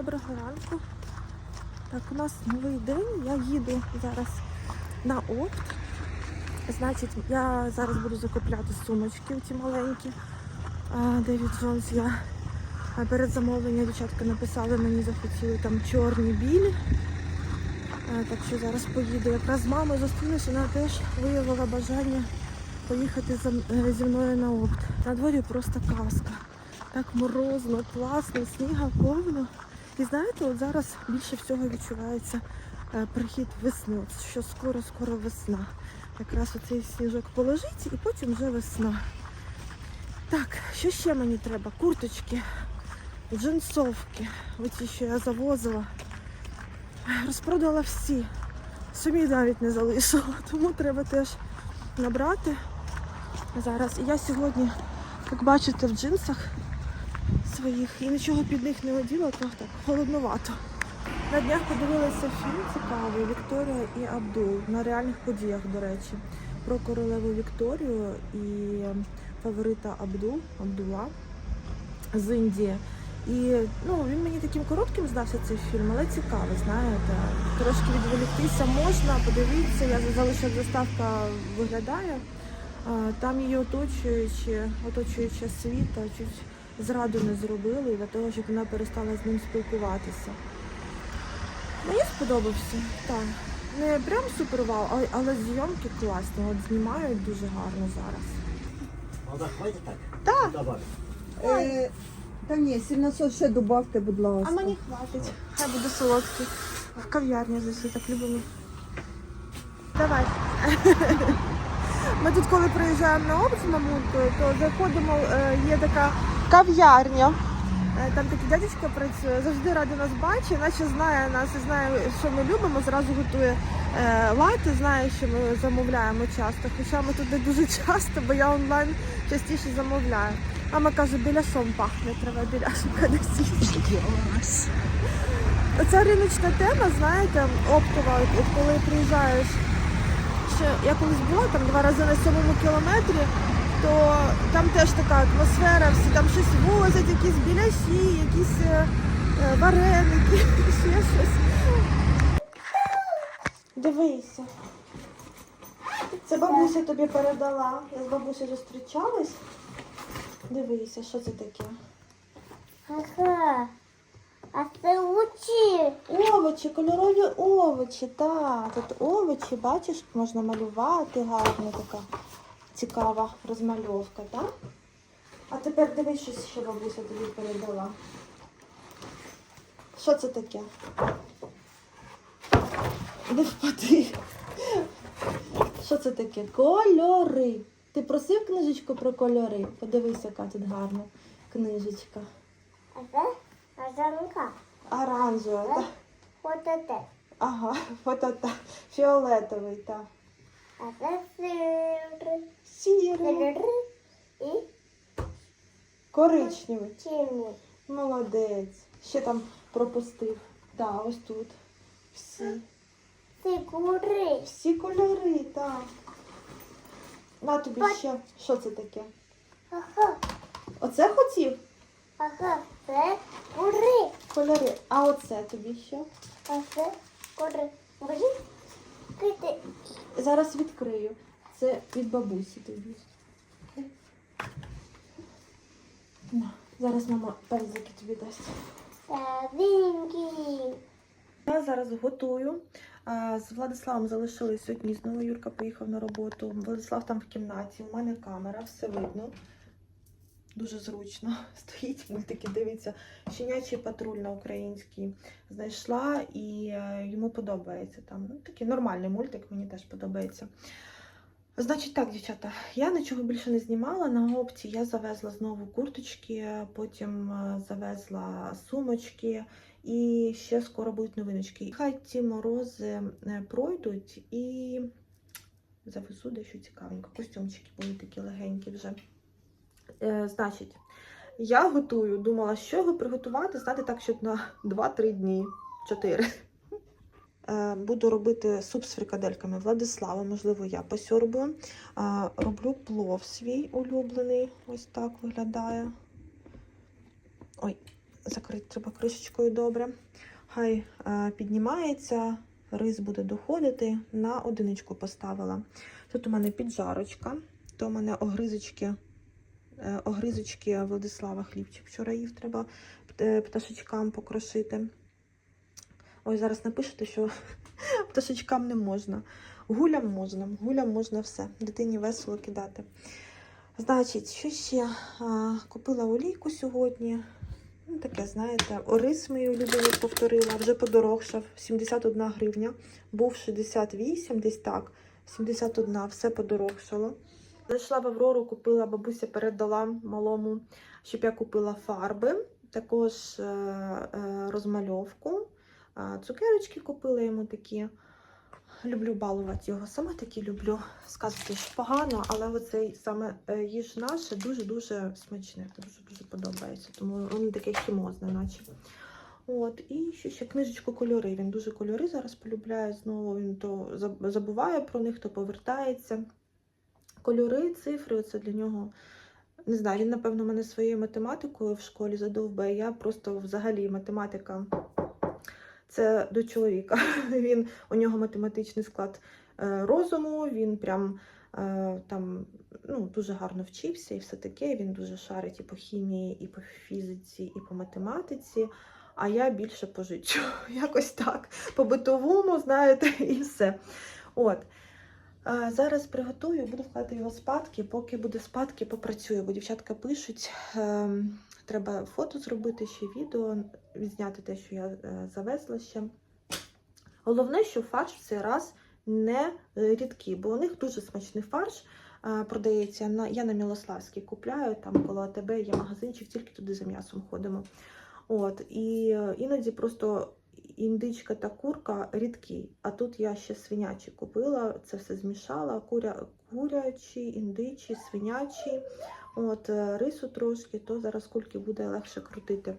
Доброго ранку. Так, у нас новий день. Я їду зараз на опт. Значить, я зараз буду закупляти сумочки ті маленькі. Девід Джонс. Я перед замовленням дівчатка написали, мені захотіли там чорні білі. Так що зараз поїду. Якраз з мамою зустрілася, вона теж виявила бажання поїхати е, зі мною на опт. На дворі просто казка. Так морозно, класно, сніга повно. І знаєте, от зараз більше всього відчувається е, прихід весни. От що скоро-скоро весна. Якраз оцей сніжок положить і потім вже весна. Так, що ще мені треба? Курточки, джинсовки. Оці, що я завозила. Розпродала всі. Самі навіть не залишила, тому треба теж набрати зараз. І я сьогодні, як бачите, в джинсах своїх і нічого під них не оділа, то так холодновато. На днях подивилася фільм цікавий Вікторія і Абдул на реальних подіях, до речі, про королеву Вікторію і фаворита Абдул Абдула з Індії. І ну, він мені таким коротким здався цей фільм, але цікавий, знаєте. Трошки відволіктися можна, подивіться, я залишу, як заставка виглядає. Там її оточуючи, оточуючи світа, чуть зраду не зробили для того, щоб вона перестала з ним спілкуватися. Мені сподобався, так. Не прям супер вау, але, але зйомки класні, от знімають дуже гарно зараз. Вода хватить так? Так. Добавь. Е, та ні, сильносол ще добавте, будь ласка. А мені хватить. Хай буде солодкий. В кав'ярні за так любимо. Давай. Ми тут, коли приїжджаємо на з то заходимо, е, є така кав'ярня. Е, Там такий дядечко працює, завжди радий нас бачить, наче знає нас і знає, що ми любимо, зразу готує е, лати, знає, що ми замовляємо часто. Хоча ми тут не дуже часто, бо я онлайн частіше замовляю. Мама каже, біляшом пахне, треба біляшика носити. Оця риночна тема, знаєте, оптова, коли приїжджаєш, ще я колись була там два рази на сьомому кілометрі, то там теж така атмосфера, всі там щось возять, якісь біляші, якісь е, е, вареники, ще щось. Дивися. Це бабуся тобі передала. Я з бабусею зустрічалась. Дивися, що це таке? Ага. А це очі. Овочі, кольорові овочі, так. Тут овочі, бачиш, можна малювати гарно така цікава розмальовка, так? А тепер дивись, що ще бабуся тобі передала. Що це таке? Не впади. Що це таке? Кольори. Ти просив книжечку про кольори? Подивись, яка тут гарна книжечка. А це казанка. Оранжева, так? Це. Ага, фото та фіолетовий, так. Сірий. І коричневий. чимні. Молодець. Ще там пропустив. Так, ось тут. Всі. Фігури. Всі кольори, так. На тобі Бач- ще. Що це таке? Ага. Оце хотів? Ага. Це кури. Кольори. А оце тобі що? А це кури. Кити. Зараз відкрию. Це від бабусі тобі. На, зараз мама пензики тобі дасть. Я зараз готую. З Владиславом залишились одні. Знову Юрка поїхав на роботу. Владислав там в кімнаті. У мене камера, все видно. Дуже зручно. Стоїть мультики, дивиться. Щенячий патруль на українській знайшла і е, йому подобається. Там ну, такий нормальний мультик, мені теж подобається. Значить так, дівчата, я нічого більше не знімала. На опті я завезла знову курточки, потім е, завезла сумочки. І ще скоро будуть новиночки. Хай ці морози е, пройдуть і завезу дещо цікавенько. Костюмчики будуть такі легенькі вже. Е, значить, я готую, думала, з чого приготувати, знати так, щоб на 2-3 дні, 4. Е, Буду робити суп з фрикадельками Владислава, можливо, я посьорбую. Е, Роблю плов свій улюблений. Ось так виглядає. Ой, закрити треба кришечкою добре. Хай піднімається, рис буде доходити. На одиничку поставила. Тут у мене піджарочка, то у мене огризочки, огризочки Владислава Хлібчик. Вчора їв треба е, пташечкам покрошити. Ой, зараз напишете, що пташечкам не можна. Гулям можна, гулям можна все. Дитині весело кидати. Значить, що ще? Купила олійку сьогодні. Ну, таке, знаєте, рис мій улюблений повторила, вже подорожчав. 71 гривня. Був 68, десь так. 71, все подорожчало. Зайшла в Аврору, купила, бабуся передала малому, щоб я купила фарби, також е, е, розмальовку. Цукерочки купила йому такі. Люблю балувати його. Саме такі люблю. Сказати, що погано, але оцей саме е, їж наше дуже-дуже смачне. Дуже-дуже подобається. Тому він таке хімозне, наче. От, і ще, ще книжечку кольори. Він дуже кольори зараз полюбляє. Знову він то забуває про них, то повертається. Кольори, цифри це для нього. Не знаю, він, напевно, мене своєю математикою в школі задовбає. Я просто взагалі математика це до чоловіка. Він, у нього математичний склад е, розуму, він прям е, там ну, дуже гарно вчився і все таке. Він дуже шарить і по хімії, і по фізиці, і по математиці. А я більше по життю. Якось так. По битовому, знаєте, і все. От. Зараз приготую, буду вкладати його спадки. Поки буде спадки, попрацюю, бо дівчатка пишуть. ем, Треба фото зробити, ще відео, відзняти те, що я е, завезла ще. Головне, що фарш в цей раз не рідкий, бо у них дуже смачний фарш е, продається. Я на Мілославській купляю, там коло АТБ є магазинчик, тільки туди за м'ясом ходимо. От, і е, іноді просто індичка та курка рідкі. А тут я ще свинячі купила, це все змішала. Куря, курячі, індичі, свинячі. От, е, рису трошки, то зараз кульки буде легше крутити.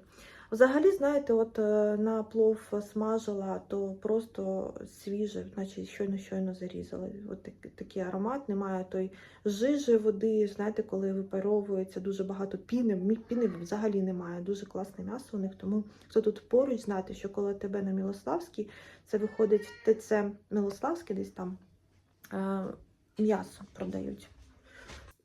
Взагалі, знаєте, от е, на плов смажила, то просто свіже, наче щойно-щойно зарізали. От так- такий аромат, немає той жижі води, знаєте, коли випаровується дуже багато піни. Піни взагалі немає. Дуже класне м'ясо у них. Тому хто тут поруч, знаєте, що коло тебе на Мілославській, це виходить ТЦ Мілославське, десь там е, м'ясо продають.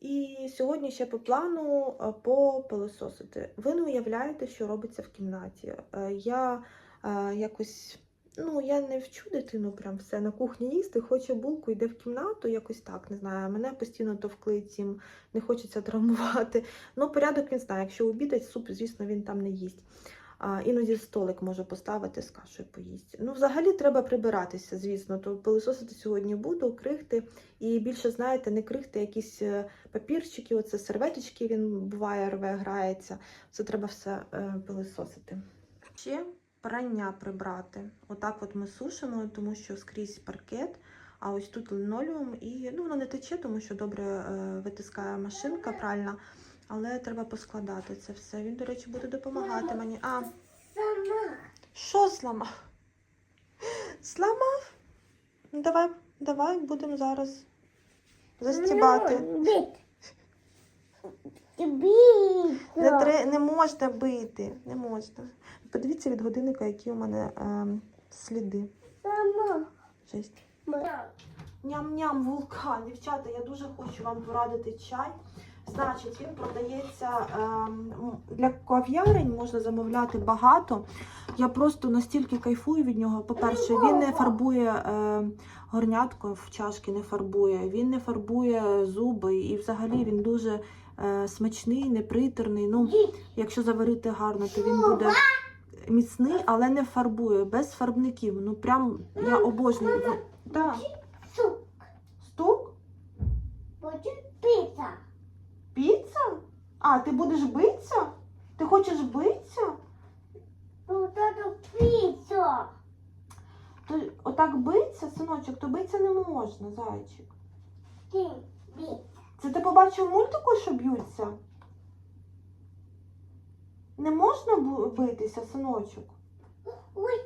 І сьогодні ще по плану е, попилососити. Ви не уявляєте, що робиться в кімнаті. Е, Я е, якось, ну я не вчу дитину прям все на кухні їсти, хоче булку, йде в кімнату, якось так, не знаю. Мене постійно товкли цим, не хочеться травмувати. Ну, порядок він знає. Якщо обідать суп, звісно, він там не їсть. Іноді столик може поставити з кашею поїсть. Ну, взагалі треба прибиратися, звісно. То пилососити сьогодні буду, крихти. І більше, знаєте, не крихти, якісь е, папірчики, оце серветочки, він буває рве, грається. Це треба все е, пилососити. Ще прання прибрати. Отак от ми сушимо, тому що скрізь паркет, а ось тут линолеум і ну, воно не тече, тому що добре е, витискає машинка пральна. Але треба поскладати це все. Він, до речі, буде допомагати мені. А, Сама. що зламав? Зламав? Ну, давай, давай будемо зараз застібати. Ну. Не, тре, не можна бити. Не можна. Подивіться від годинника, які у мене ем, сліди. Сама. Жесть. Ням-ням, вулкан. Дівчата, я дуже хочу вам порадити чай. Значить, він продається ем, для кав'ярень, можна замовляти багато. Я просто настільки кайфую від нього. По-перше, він не фарбує е, горнятко в чашки, не фарбує, він не фарбує зуби і взагалі він дуже е, смачний, непритерний. Ну, якщо заварити гарно, то він буде міцний, але не фарбує, без фарбників. Ну прям я обожнюю. Так. Сук. Стук? Будет пицца. Піца? А, ти будеш битися? Ти хочеш битися? Вот это пицца. То отак битися, синочок, то битися не можна, зайчик. Це ти побачив мультику, що б'ються? Не можна битися, синочок. Ой.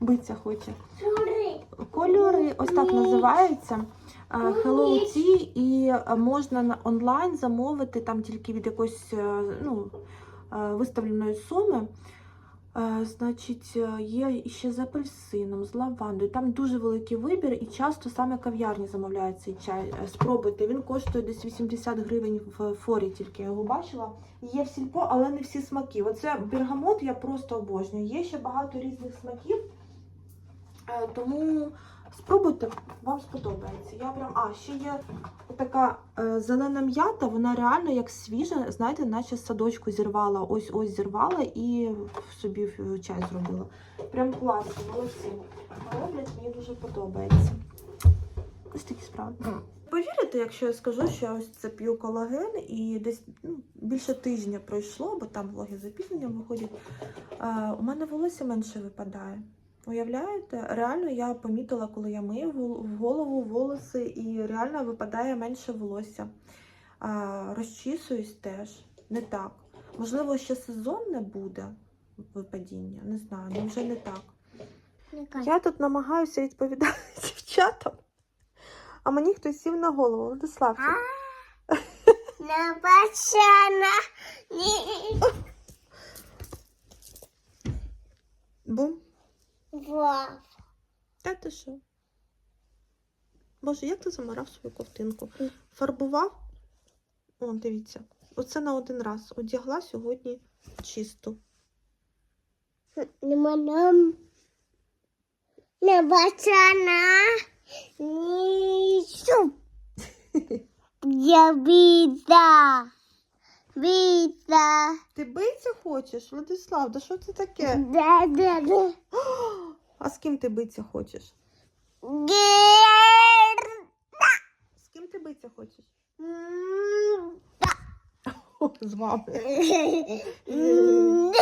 Битися хоче. смотри. Кольори, ось так називаються. Е, Hello Tea, і можна онлайн замовити там тільки від якоїсь е, ну, е, виставленої суми. Е, Значить, є ще з апельсином, з лавандою. Там дуже великий вибір, і часто саме кав'ярні замовляють цей чай. Спробуйте, він коштує десь 80 гривень в форі, тільки я його бачила. Є в сільпо, але не всі смаки. Оце бергамот я просто обожнюю. Є ще багато різних смаків, тому спробуйте, вам сподобається. Я прям, а ще є така е, зелена м'ята, вона реально як свіжа, знаєте, наче садочку зірвала, ось ось зірвала і собі чай зробила. Прям класно, молодці. Роблять, мені дуже подобається. Ось такі справи. Повірите, якщо я скажу, що я ось це п'ю колаген і десь ну, більше тижня пройшло, бо там влоги з запізненням виходять. Е, у мене волосся менше випадає. Уявляєте? Реально я помітила, коли я мию в голову волоси, і реально випадає менше волосся. А, розчісуюсь теж не так. Можливо, ще сезонне буде випадіння. Не знаю, ну вже не так. Я тут намагаюся відповідати дівчатам, а мені хтось сів на голову. Владиславчик. Не бачана. Бум. Вау. Та ти що? Боже, як ти замарав свою ковтинку? Фарбував? О, дивіться. Оце на один раз. Одягла сьогодні чисто. Не. Не бачана. Ні. Шум. Я біда. Біда. Ти биться хочеш, Владислав? Да що це таке? Да, да, да. А з ким ти биться хочеш? Гер. З ким ти биться хочеш? М, О, з вами. м.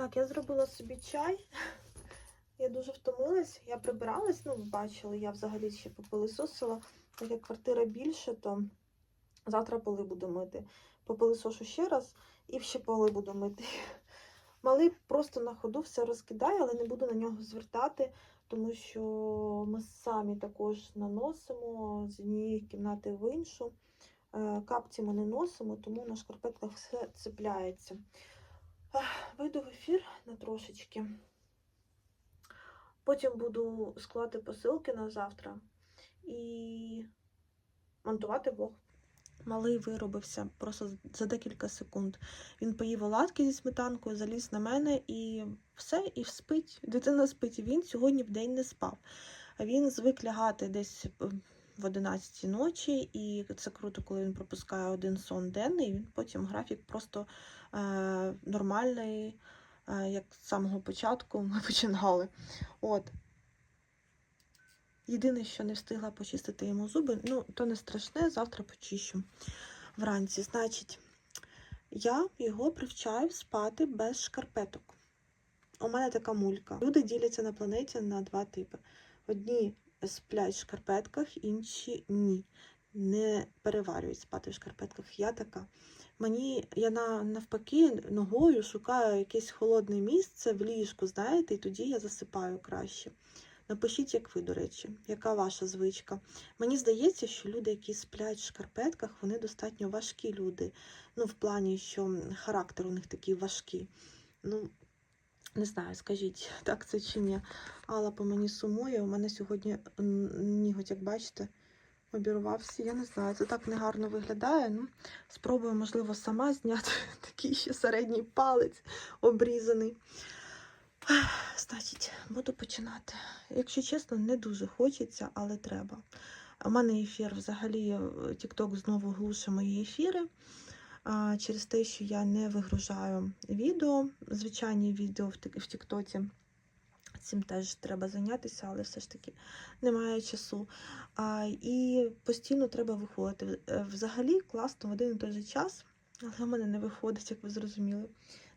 Так, я зробила собі чай. Я дуже втомилась. Я прибиралась, ну, ви бачили, я взагалі ще попилисосила. Так як квартира більше, то завтра поли буду мити. Попилисошу ще раз і ще поли буду мити. Малий просто на ходу все розкидає, але не буду на нього звертати, тому що ми самі також наносимо з однієї кімнати в іншу. Е, Капці ми не носимо, тому на шкарпетках все цепляється. Вийду в ефір на трошечки. Потім буду складати посилки на завтра і монтувати влог. Малий виробився просто за декілька секунд. Він поїв оладки зі сметанкою, заліз на мене і все, і спить. Дитина спить. Він сьогодні в день не спав. Він звик лягати десь е, в 11 ночі, і це круто, коли він пропускає один сон денний. Він потім графік просто нормальний, е, як з самого початку ми починали. От. Єдине, що не встигла почистити йому зуби, ну, то не страшне, завтра почищу вранці. Значить, я його привчаю спати без шкарпеток. У мене така мулька. Люди діляться на планеті на два типи. Одні сплять в шкарпетках, інші ні. Не переварюють спати в шкарпетках. Я така. Мені я на, навпаки ногою шукаю якесь холодне місце в ліжку, знаєте, і тоді я засипаю краще. Напишіть, як ви, до речі, яка ваша звичка. Мені здається, що люди, які сплять в шкарпетках, вони достатньо важкі люди. Ну, в плані, що характер у них такий важкий. Ну, не знаю, скажіть, так це чи ні. Алла по мені сумує. У мене сьогодні ніготь, як бачите, обірвався. Я не знаю, це так негарно виглядає. Ну, спробую, можливо, сама зняти такий ще середній палець обрізаний. Значить, буду починати. Якщо чесно, не дуже хочеться, але треба. У мене ефір взагалі TikTok знову глуше мої ефіри. Через те, що я не вигружаю відео, звичайні відео в Тіктоці. Цим теж треба зайнятися, але все ж таки немає часу. А, і постійно треба виходити. Е, Взагалі класно в один і той же час Але в мене не виходить, як ви зрозуміли.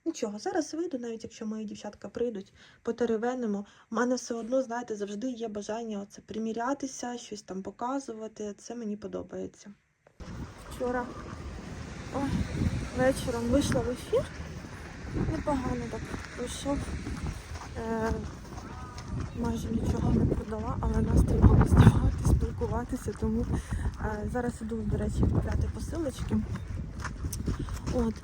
Нічого, зараз вийду, навіть якщо мої дівчатка прийдуть, потеревенимо. У мене все одно, знаєте, завжди є бажання оце примірятися, щось там показувати. Це мені подобається. Вчора ой, вечором вийшла в ефір. Непогано так вийшов. Е, майже нічого не продала, але настрій було ставати, спілкуватися, тому е, зараз іду, до речі, купляти посилочки. От.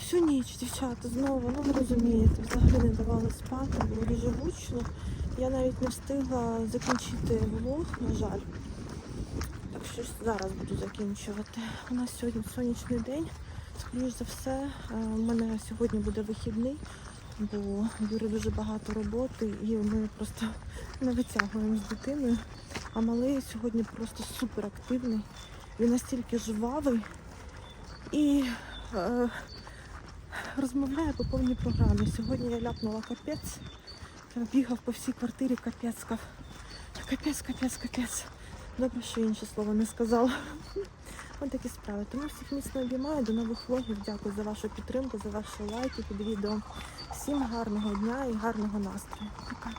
Всю ніч, дівчата, знову, ну ви розумієте, взагалі не давали спати, було дуже гучно. Я навіть не встигла закінчити влог, на жаль. Так що зараз буду закінчувати. У нас сьогодні сонячний день. Скоріш за все, е, у мене сьогодні буде вихідний, бо Юри дуже багато роботи і ми просто не витягуємо з дитиною. А малий сьогодні просто супер активний. Він настільки жвавий і е, розмовляє по повній програмі. Сьогодні я ляпнула капець, бігав по всій квартирі капець. Капець, капець, капець. Добре, що інше слово не сказала. Такі справи. Тому всіх міцно обіймаю. До нових влогів. Дякую за вашу підтримку, за ваші лайки під відео. Всім гарного дня і гарного настрою. Пока.